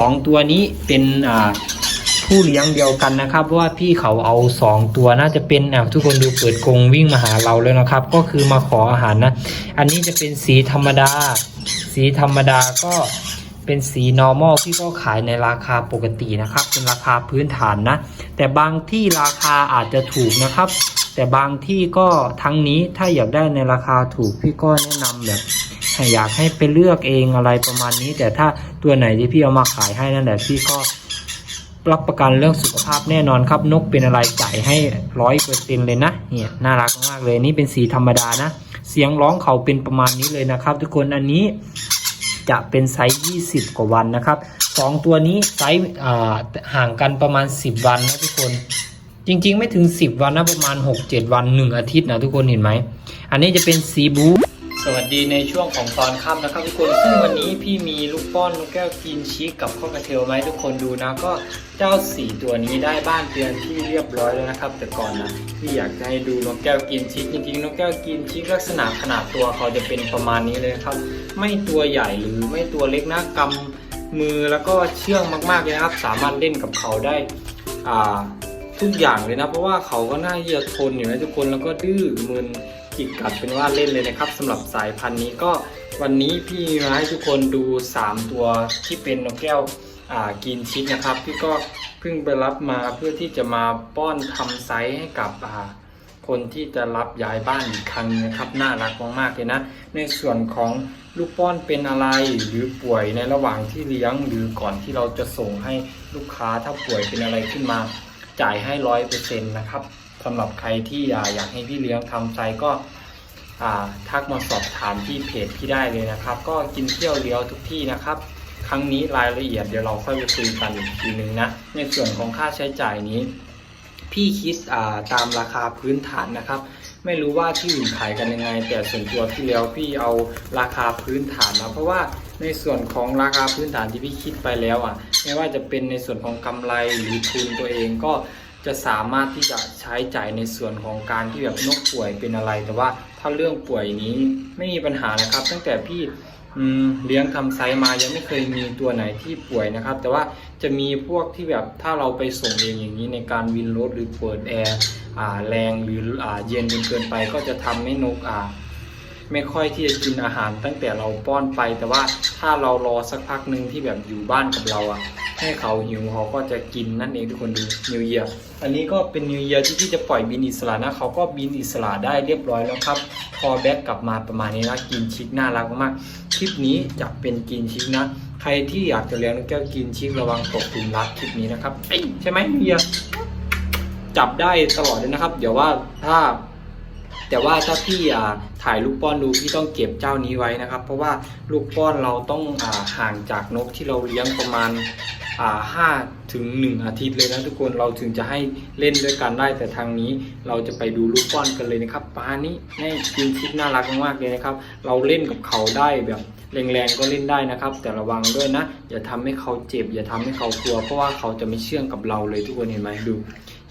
สองตัวนี้เป็นอ่าผู้เลี้ยงเดียวกันนะครับเพราะว่าพี่เขาเอาสองตัวน่าจะเป็นอะทุกคนดูเปิดกรงวิ่งมาหาเราเลยนะครับ ก็คือมาขออาหารนะ อันนี้จะเป็นสีธรรมดา สีธรรมดาก็เป็นสี normal พี่ก็ขายในราคาปกตินะครับ เป็นราคาพื้นฐานนะ แต่บางที่ราคาอาจจะถูกนะครับ แต่บางที่ก็ทั้งนี้ถ้าอยากได้ในราคาถูกพี่ก็แนะนำแบบ อยากให้ไปเลือกเองอะไรประมาณนี้ แต่ถ้าตัวไหนที่พี่เอามาขายให้นั่นแหละพี่ก็รับประกันเรื่องสุขภาพแน่นอนครับนกเป็นอะไรจ่ายให้ร้อยเปอร์เซ็นเลยนะเนี่ยน่ารักมากเลยนี่เป็นสีธรรมดานะ เสียงร้องเขาเป็นประมาณนี้เลยนะครับ ทุกคนอันนี้จะเป็นไซส์ 20 กว่าวันนะครับสองตัวนี้ไซส์ห่างกันประมาณ 10 วันนะทุกคน จริงๆ ไม่ถึง 10 วันนะประมาณ 6-7 วัน 1 อาทิตย์นะทุกคนเห็นไหม อันนี้จะเป็นซีบู วัสดีในช่วงของตอนค่ำนะครับทุกคน ซึ่งวันนี้พี่มีลูกป้อนนกแก้วกินชีสกับข้อกระเทลไหมาให้ทุกคนดูนะ ก็เจ้าสี่ตัวนี้ได้บ้านเตือนที่เรียบร้อยแล้วนะครับ แต่ก่อนนะพี่อยากจะให้ดูนกแก้วกินชีสจริงๆนกแก้วกินชีสลักษณะขนาดตัวเขาจะเป็นประมาณนี้เลยครับ ไม่ตัวใหญ่หรือไม่ตัวเล็กนะกำมือแล้วก็เชื่องมากๆเลยนะครับ สามารถเล่นกับเขาได้อ่าทุกอย่างเลยนะ เพราะว่าเขาก็น่าที่จะทนอยู่นะทุกคนแล้วก็ดื้อมึน จิกกัดเป็นว่าเล่นเลยนะครับสำหรับสายพันธุ์นี้ก็วันนี้พี่มาให้ทุกคนดู 3 ตัวที่เป็นนกแก้วกินชิดนะครับ พี่ก็เพิ่งไปรับมาเพื่อที่จะมาป้อนทำไซส์ให้กับคนที่จะรับย้ายบ้านอีกครั้งนะครับน่ารักมากๆเลยนะ ในส่วนของลูกป้อนเป็นอะไรหรือป่วยในระหว่างที่เลี้ยงหรือก่อนที่เราจะส่งให้ลูกค้าถ้าป่วยเป็นอะไรขึ้นมาจ่ายให้ร้อยเปอร์เซ็นต์นะครับ สำหรับใครที่อยากให้พี่เลี้ยงทำใจก็ทักมาสอบถามที่เพจพี่ได้เลยนะครับ ก็กินเที่ยวเลี้ยวทุกที่นะครับ ครั้งนี้รายละเอียดเดี๋ยวเราค่อยไปคุยกันอีกทีนึงนะ ในส่วนของค่าใช้จ่ายนี้ พี่คิดาตามราคาพื้นฐานนะครับ ไม่รู้ว่าที่อื่นขายกันยังไง แต่ส่วนตัวพี่แล้วพี่เอาราคาพื้นฐานนะเพราะว่าในส่วนของราคาพื้นฐานที่พี่คิดไปแล้วอะไม่ว่าจะเป็นในส่วนของกำไรหรือทุนตัวเองก็ จะสามารถที่จะใช้จ่ายในส่วนของการที่แบบนกป่วยเป็นอะไร แต่ว่าถ้าเรื่องป่วยนี้ไม่มีปัญหานะครับ ตั้งแต่พี่เลี้ยงทำไซมายังไม่เคยมีตัวไหนที่ป่วยนะครับ แต่ว่าจะมีพวกที่แบบถ้าเราไปส่งเองอย่างนี้ในการวินรถหรือเปิดแอร์แรงหรืออเย็นจนเกินไป ก็จะทำให้นกอ่าไม่ค่อยที่จะกินอาหารตั้งแต่เราป้อนไป แต่ว่าถ้าเรารอสักพักหนึ่งที่แบบอยู่บ้านกับเราอะ ให้เขาหิวเขาก็จะกินนั่นเองทุกคนดูนิวเยียอันนี้ก็เป็นนิวเยียที่ที่จะปล่อยบินอิสระนะเขาก็บินอิสระได้เรียบร้อยแล้วครับพอแบ็กกลับมาประมาณนี้นะกินชิคน่ารักมากคลิปนี้จะเป็นกินชิคนะใครที่อยากจะเลี้ยงนกแก้วกินชิคระวังตกหลุมรักคลิปนี้นะครับใช่ไหมนิวเยียจับได้ตลอดเลยนะครับ เดี๋ยวว่าถ้า แต่ว่าถ้าพี่อ่าถ่ายลูกป้อนดูพี่ต้องเก็บเจ้านี้ไว้นะครับ เพราะว่าลูกป้อนเราต้องอาห่างจากนกที่เราเลี้ยงประมาณอ่าห้าถึงหนึ่งอาทิตย์เลยนะทุกคนเราถึงจะให้เล่นด้วยกันได้ แต่ทางนี้เราจะไปดูลูกป้อนกันเลยนะครับปลานี้ให้กินชิปน่ารักมากๆเลยนะครับ เราเล่นกับเขาได้แบบแรงๆก็เล่นได้นะครับ แต่ระวังด้วยนะ อย่าทำให้เขาเจ็บ อย่าทำให้เขากลัว เพราะว่าเขาจะไม่เชื่องกับเราเลยทุกคนเห็นไหมดู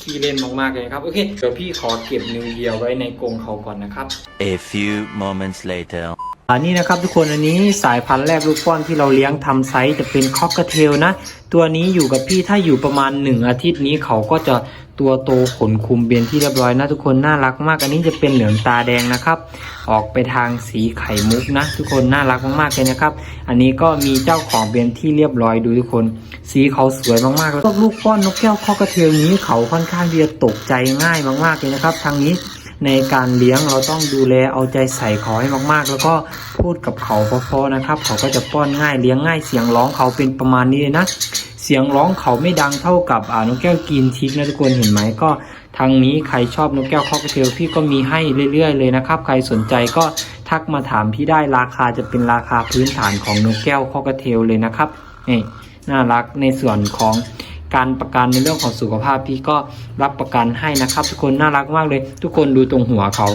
ขี้เล่นมากๆเลยนะครับ โอเค เดี๋ยวพี่ขอเก็บนิวเยียไว้ในกรงเขาก่อนนะครับ A few moments later. อันนี้นะครับทุกคนอันนี้สายพันธุ์แรกลูกป้อนที่เราเลี้ยงทำไซส์จะเป็นคอกกระเทลนะ ตัวนี้อยู่กับพี่ถ้าอยู่ประมาณ 1 อาทิตย์นี้เขาก็จะตัวโตขนคุมเบียนที่เรียบร้อยนะทุกคนน่ารักมาก อันนี้จะเป็นเหลืองตาแดงนะครับ ออกไปทางสีไข่มุกนะ ทุกคนน่ารักมากๆเลยนะครับ อันนี้ก็มีเจ้าของเบียนที่เรียบร้อยดูทุกคน สีเขาสวยมากๆแล้วลูกป้อนนกแก้วคอกกระเทลนี้เขาค่อนข้างที่จะตกใจง่ายมากๆเลยนะครับทางนี้ ในการเลี้ยงเราต้องดูแลเอาใจใส่เขาให้มากๆ แล้วก็พูดกับเขาเพราะๆนะครับ เขาก็จะป้อนง่ายเลี้ยงง่ายเสียงร้องเขาเป็นประมาณนี้เลยนะเสียงร้องเขาไม่ดังเท่ากับอ่านกแก้วกินทิกนะทุกคนเห็นไหมก็ทางนี้ใครชอบนกแก้วคอกเทลพี่ก็มีให้เรื่อยๆ เลยนะครับ ใครสนใจก็ทักมาถามพี่ได้ราคาจะเป็นราคาพื้นฐานของนกแก้วคอกเทลเลยนะครับนี่น่ารักในส่วนของ การประกันในเรื่องของสุขภาพพี่ก็รับประกันให้นะครับ ทุกคนน่ารักมากเลย ทุกคนดูตรงหัวเขา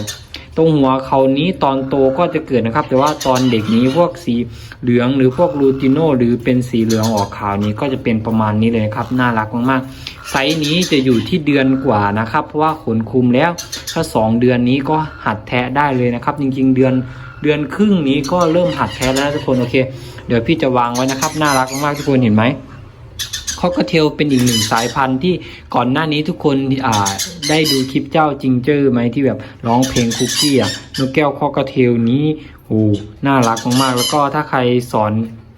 ตรงหัวเขานี้ตอนโตก็จะเกิดนะครับ แต่ว่าตอนเด็กนี้พวกสีเหลืองหรือพวกลูติโนหรือเป็นสีเหลืองออกขาวนี้ก็จะเป็นประมาณนี้เลยนะครับ น่ารักมากๆไซส์นี้จะอยู่ที่เดือนกว่านะครับ เพราะว่าขนคุมแล้วถ้า 2 เดือนนี้ก็หัดแทะได้เลยนะครับ จริง ๆ เดือนเดือนครึ่งนี้ก็เริ่มหัดแทะแล้วนะทุกคนโอเค เดี๋ยวพี่จะวางไว้นะครับ น่ารักมากๆทุกคนเห็นไหม คอกเทลเป็นอีกหนึ่งสายพันธุ์ที่ก่อนหน้านี้ทุกคนอ่าได้ดูคลิปเจ้าจิงเจอร์ไหมที่แบบร้องเพลงคุกกี้อะนกแก้วคอกเทลนี้โหน่ารักมากๆ แล้วก็ถ้าใครสอน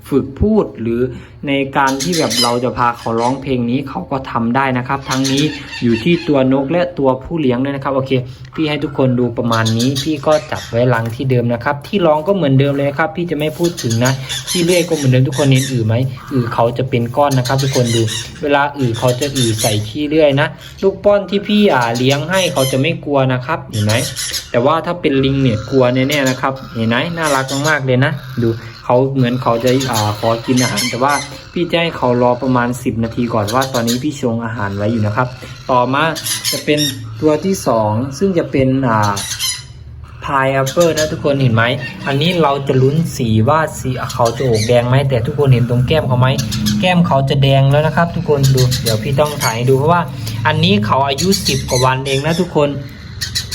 ฝึกพูดหรือ ในการที่แบบเราจะพาเขาร้องเพลงนี้เขาก็ทำได้นะครับ ทั้งนี้อยู่ที่ตัวนกและตัวผู้เลี้ยงด้วยนะครับโอเค พี่ให้ทุกคนดูประมาณนี้ พี่ก็จับไว้ลังที่เดิมนะครับ ที่ร้องก็เหมือนเดิมเลยครับ พี่จะไม่พูดถึงนะ ที่เลื่อยก็เหมือนเดิมทุกคนเห็นอือไหมอือเขาจะเป็นก้อนนะครับ ทุกคนดู เวลาอือเขาจะอือใส่ขี้เลื่อยนะ ลูกป้อนที่พี่อ่าเลี้ยงให้เขาจะไม่กลัวนะครับเห็นไหมแต่ว่าถ้าเป็นลิงเนี่ยกลัวแน่ๆนะครับเห็นไหมน่ารักมากๆเลยนะ ดูเขาเหมือนเขาจะอ่าขอกินอาหารแต่ว่าพี่จะให้เขารอประมาณ 10 นาทีก่อนว่า ตอนนี้พี่ชงอาหารไว้อยู่นะครับ ต่อมาจะเป็นตัวที่สองซึ่งจะเป็นอ่าพายแอปเปิลนะทุกคนเห็นไหม อันนี้เราจะลุ้นสีว่าสีเขาจะออกแดงไหมแต่ทุกคนเห็นตรงแก้มเขาไหม แก้มเขาจะแดงแล้วนะครับ ทุกคนดู เดี๋ยวพี่ต้องถ่ายให้ดูเพราะว่า อันนี้เขาอายุ 10 กว่าวันเองนะทุกคน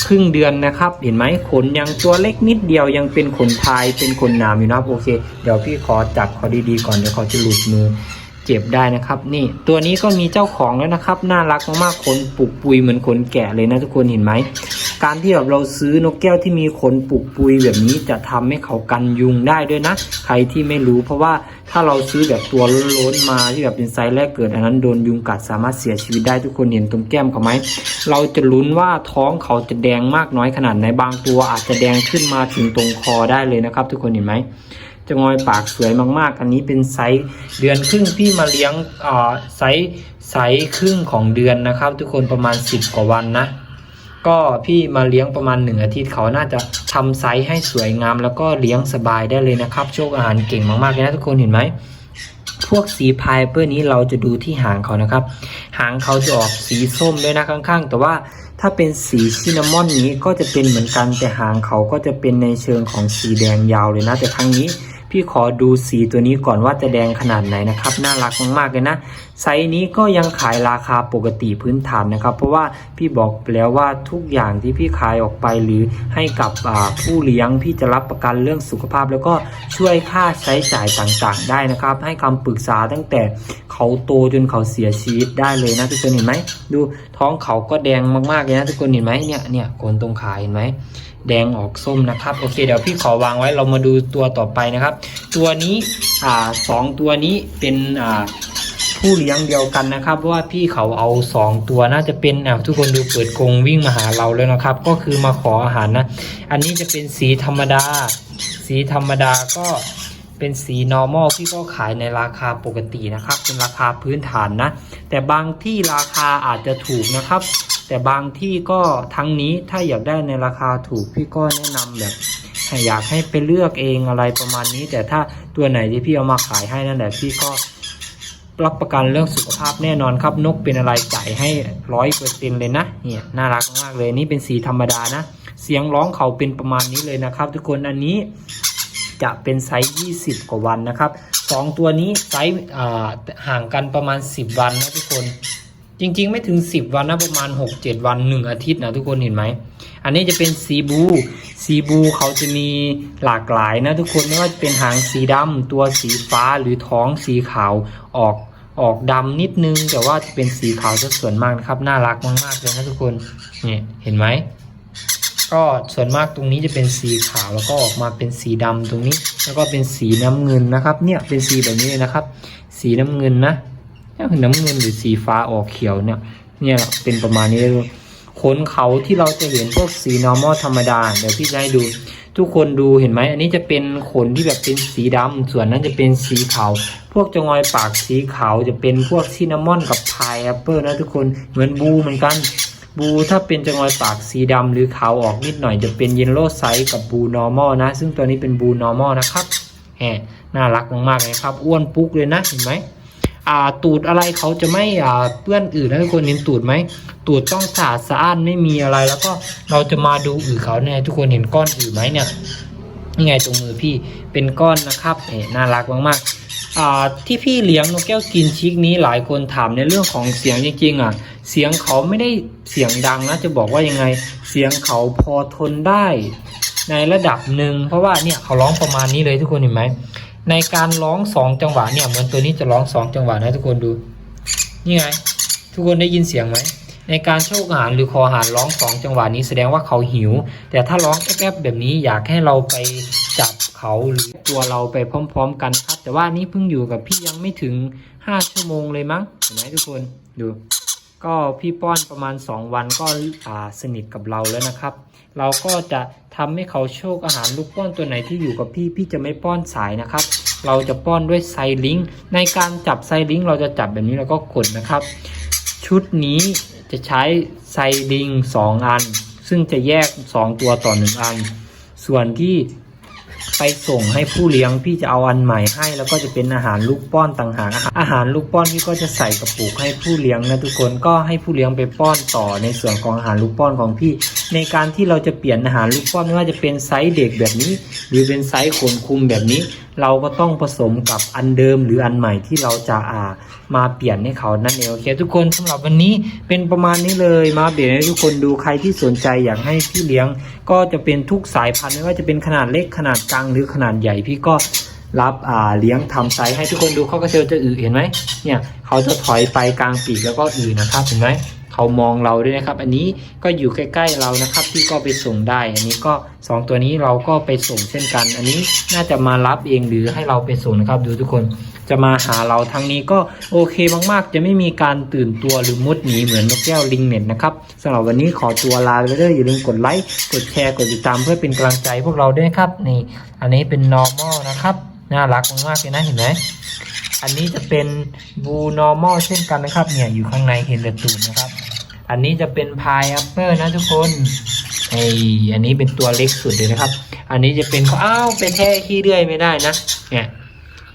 ครึ่งเดือนนะครับ เห็นไหมขนยังตัวเล็กนิดเดียวยังเป็นขนทายเป็นขนหนามอยู่นะครับโอเค เดี๋ยวพี่ขอจับเขาดีๆก่อนเดี๋ยวเขาจะหลุดมือเจ็บได้นะครับ นี่ตัวนี้ก็มีเจ้าของแล้วนะครับ น่ารักมากๆขนปุกปุยเหมือนขนแกะเลยนะทุกคนเห็นไหม การที่แบบเราซื้อนกแก้วที่มีขนปุกปุยแบบนี้จะทำให้เขากันยุงได้ด้วยนะ ใครที่ไม่รู้ เพราะว่าถ้าเราซื้อแบบตัวล้นมาที่แบบเป็นไซส์แรกเกิดอันนั้นโดนยุงกัดสามารถเสียชีวิตได้ทุกคนเห็นตรงแก้มเขาไหมเราจะลุ้นว่าท้องเขาจะแดงมากน้อยขนาดไหนบางตัวอาจจะแดงขึ้นมาถึงตรงคอได้เลยนะครับ ทุกคนเห็นไหมจะงอยปากสวยมากๆ อันนี้เป็นไซส์เดือนครึ่งพี่มาเลี้ยงอ่าไซส์ไซส์ครึ่งของเดือนนะครับ ทุกคนประมาณ 10 กว่าวันนะ ก็พี่มาเลี้ยงประมาณหนึ่งอาทิตย์เขาน่าจะทำไซส์ให้สวยงาม แล้วก็เลี้ยงสบายได้เลยนะครับโชคอาหารเก่งมากๆเลยนะทุกคนเห็นไหมพวกสีพายเปอร์นี้เราจะดูที่หางเขานะครับ หางเขาจะออกสีส้มด้วยนะข้างๆ แต่ว่าถ้าเป็นสีซินนามอนนี้ก็จะเป็นเหมือนกันแต่หางเขาก็จะเป็นในเชิงของสีแดงยาวเลยนะ แต่ครั้งนี้ พี่ขอดูสีตัวนี้ก่อนว่าจะแดงขนาดไหนนะครับ น่ารักมากๆเลยนะ ไซส์นี้ก็ยังขายราคาปกติพื้นฐานนะครับ เพราะว่าพี่บอกไปแล้วว่าทุกอย่างที่พี่ขายออกไปหรือให้กับผู้เลี้ยงพี่จะรับประกันเรื่องสุขภาพ แล้วก็ช่วยค่าใช้จ่ายต่างๆ ได้นะครับ ให้คำปรึกษาตั้งแต่เขาโตจนเขาเสียชีวิตได้เลยนะทุกคนเห็นไหมดู ท้องเขาก็แดงมากๆเลยนะทุกคนเห็นไหมเนี่ยเนี่ยโกนตรงขาเห็นไหมแดงออกส้มนะครับโอเคเดี๋ยวพี่ขอวางไว้เรามาดูตัวต่อไปนะครับ ตัวนี้อ่าสองตัวนี้เป็นอ่าผู้เลี้ยงเดียวกันนะครับเพราะว่าพี่เขาเอาสองตัวน่าจะเป็นอ่าทุกคนดูเปิดกรงวิ่งมาหาเราแล้วนะครับ ก็คือมาขออาหารนะ อันนี้จะเป็นสีธรรมดา สีธรรมดาก็ เป็นสี normal พี่ก็ขายในราคาปกตินะครับ เป็นราคาพื้นฐานนะ แต่บางที่ราคาอาจจะถูกนะครับ แต่บางที่ก็ทั้งนี้ถ้าอยากได้ในราคาถูกพี่ก็แนะนำแบบอยากให้ไปเลือกเองอะไรประมาณนี้ แต่ถ้าตัวไหนที่พี่เอามาขายให้นั่นแหละพี่ก็รับประกันเรื่องสุขภาพแน่นอนครับนกเป็นอะไรจ่ายให้ร้อยเปอร์เซ็นเลยนะเนี่ยน่ารักมากเลยนี่เป็นสีธรรมดานะ เสียงร้องเขาเป็นประมาณนี้เลยนะครับ ทุกคนอันนี้ จะเป็นไซส์20 กว่าวันนะครับสองตัวนี้ไซส์ห่างกันประมาณ 10 วันนะทุกคน จริงๆ ไม่ถึง 10 วันนะประมาณ 6-7 วัน 1 อาทิตย์นะทุกคนเห็นไหม อันนี้จะเป็นสีบูสีบูเขาจะมีหลากหลายนะทุกคนไม่ว่าจะเป็นหางสีดำตัวสีฟ้าหรือท้องสีขาวออกออกดำนิดนึง แต่ว่าจะเป็นสีขาวซะส่วนมากนะครับ น่ารักมากๆเลยนะทุกคนเนี่ยเห็นไหม ก็ส่วนมากตรงนี้จะเป็นสีขาวแล้วก็ออกมาเป็นสีดำตรงนี้ แล้วก็เป็นสีน้ำเงินนะครับ เนี่ยเป็นสีแบบนี้เลยนะครับ สีน้ำเงินนะเนี่ยคือน้ำเงินหรือสีฟ้าออกเขียวเนี่ย เนี่ยเป็นประมาณนี้เลยขนเขาที่เราจะเห็นพวกสี normal ธรรมดาเดี๋ยวพี่จะให้ดู ทุกคนดูเห็นไหมอันนี้จะเป็นขนที่แบบเป็นสีดำส่วนนั้นจะเป็นสีขาวพวกจงอยปากสีขาวจะเป็นพวกซินนามอนกับพายแอปเปิลนะทุกคนเหมือนบูเหมือนกัน บูถ้าเป็นจงอยปากสีดำหรือขาวออกนิดหน่อยจะเป็นเยลโล่ไซส์กับบูนอร์มอลนะ ซึ่งตัวนี้เป็นบูนอร์มอลนะครับแหมน่ารักมากๆเลยครับ อ้วนปุ๊กเลยนะเห็นไหมอ่าตูดอะไรเขาจะไม่อ่าเปื้อนอื่นนะทุกคนเห็นตูดไหมตูดต้องสะอาดสะอ้านไม่มีอะไรแล้วก็เราจะมาดูอื่นเขาเนี่ยทุกคนเห็นก้อนอื่นไหมเนี่ยนี่ไงตรงมือพี่เป็นก้อนนะครับเอ๋น่ารักมากๆอ่าที่พี่เลี้ยงนกแก้วกินชิกนี้หลายคนถามในเรื่องของเสียงจริงๆอะ เสียงเขาไม่ได้เสียงดังนะจะบอกว่ายังไงเสียงเขาพอทนได้ ในระดับหนึ่งเพราะว่าเนี่ยเขาร้องประมาณนี้เลยทุกคนเห็นไหมในการร้องสองจังหวะเนี่ยเหมือนตัวนี้จะร้องสองจังหวะนะทุกคนดูนี่ไง ทุกคนได้ยินเสียงไหมในการโชคหารหรือคอหารร้องสองจังหวะนี้แสดงว่าเขาหิว แต่ถ้าร้องแอบๆแบบนี้อยากให้เราไปจับเขาหรือตัวเราไปพร้อม ๆ กันครับ แต่ว่านี่เพิ่งอยู่กับพี่ยังไม่ถึง 5 ชั่วโมงเลยมั้งเห็นไหมทุกคนดู ก็พี่ป้อนประมาณ 2 วันก็สนิทกับเราแล้วนะครับ เราก็จะทำให้เขาโชคอาหารลูกป้อนตัวไหนที่อยู่กับพี่พี่จะไม่ป้อนสายนะครับ เราจะป้อนด้วยไซลิงในการจับไซลิงเราจะจับแบบนี้แล้วก็กดนะครับ ชุดนี้จะใช้ไซลิงสองอัน ซึ่งจะแยก 2 ตัวต่อ 1 อัน ส่วนที่ ไปส่งให้ผู้เลี้ยงพี่จะเอาอันใหม่ให้ แล้วก็จะเป็นอาหารลูกป้อนต่างหากอาหารลูกป้อนพี่ก็จะใส่กระปุกให้ผู้เลี้ยงนะทุกคนก็ให้ผู้เลี้ยงไปป้อนต่อในส่วนของอาหารลูกป้อนของพี่ ในการที่เราจะเปลี่ยนอาหารลูกป้อนไม่ว่าจะเป็นไซส์เด็กแบบนี้ หรือเป็นไซส์ขนคุมแบบนี้ เราก็ต้องผสมกับอันเดิมหรืออันใหม่ที่เราจะอ่ามาเปลี่ยนให้เขานั่นเองโอเคทุกคนสำหรับวันนี้เป็นประมาณนี้เลยมาเปลี่ยนให้ทุกคนดูใครที่สนใจอยากให้พี่เลี้ยง ก็จะเป็นทุกสายพันธุ์ไม่ว่าจะเป็นขนาดเล็กขนาดกลางหรือขนาดใหญ่พี่ก็รับอ่าเลี้ยงทำไซส์ให้ทุกคนดูเขากระเชลจะอือเห็นไหมเนี่ยเขาจะถอยไปกลางปีกแล้วก็อือนะครับเห็นไหม เขามองเราด้วยนะครับ อันนี้ก็อยู่ใกล้ ๆเรานะครับ ที่ก็ไปส่งได้ อันนี้ก็ 2 ตัวนี้เราก็ไปส่งเช่นกัน อันนี้น่าจะมารับเองหรือให้เราไปส่งนะครับ ดูทุกคนจะมาหาเราทางนี้ก็โอเคมากๆ จะไม่มีการตื่นตัวหรือมุดหนีเหมือนนกแก้วลิงเน็ตนะครับสำหรับวันนี้ขอตัวลาไปเลยอย่าลืมกดไลค์กดแชร์กดติดตามเพื่อเป็นกำลังใจพวกเราด้วยครับนี่ อันนี้เป็น normal นะครับ น่ารักมากๆเลยนะเห็นไหม อันนี้จะเป็นบู normal เช่นกันนะครับ เนี่ยอยู่ข้างในเห็นแต่ตูดนะครับ อันนี้จะเป็นพายอัปเปอร์นะทุกคนไออันนี้เป็นตัวเล็กสุดเลยนะครับ อันนี้จะเป็นอ้าวไปแท้ขี้เรื่อยไม่ได้นะ เนี่ย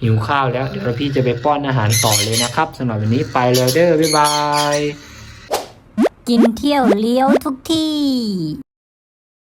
หิวข้าวแล้วเดี๋ยวพี่จะไปป้อนอาหารต่อเลยนะครับสำหรับวันนี้ไปแล้วเด้อบ๊ายบาย กินเที่ยวเลี้ยวทุกที่